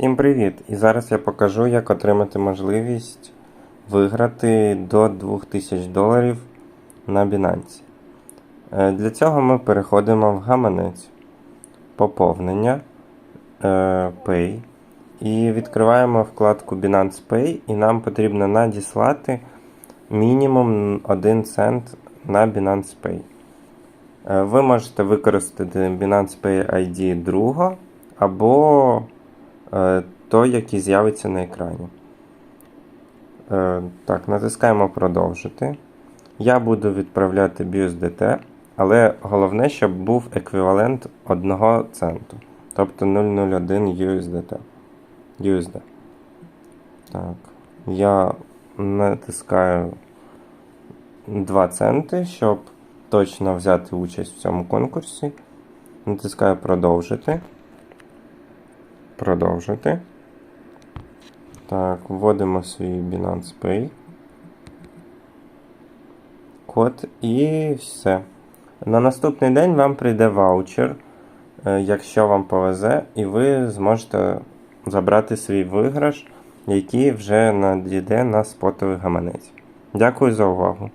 Всім привіт! І зараз я покажу, як отримати можливість виграти до 2000 доларів на Binance. Е, Для цього ми переходимо в гаманець поповнення е, Pay і відкриваємо вкладку Binance Pay, і нам потрібно надіслати мінімум 1 цент на Binance Pay. Е, Ви можете використати Binance Pay ID другого або той, який з'явиться на екрані. Е, Так, натискаємо продовжити. Я буду відправляти BUSDT, але головне, щоб був еквівалент 1 центу. Тобто 001 USDT. USD. Так. Я натискаю 2 центи, щоб точно взяти участь в цьому конкурсі. Натискаю продовжити. Продовжити. Так, вводимо свій Binance Pay. Код і все. На наступний день вам прийде ваучер, е, якщо вам повезе, і ви зможете забрати свій виграш, який вже надійде на спотовий гаманець. Дякую за увагу.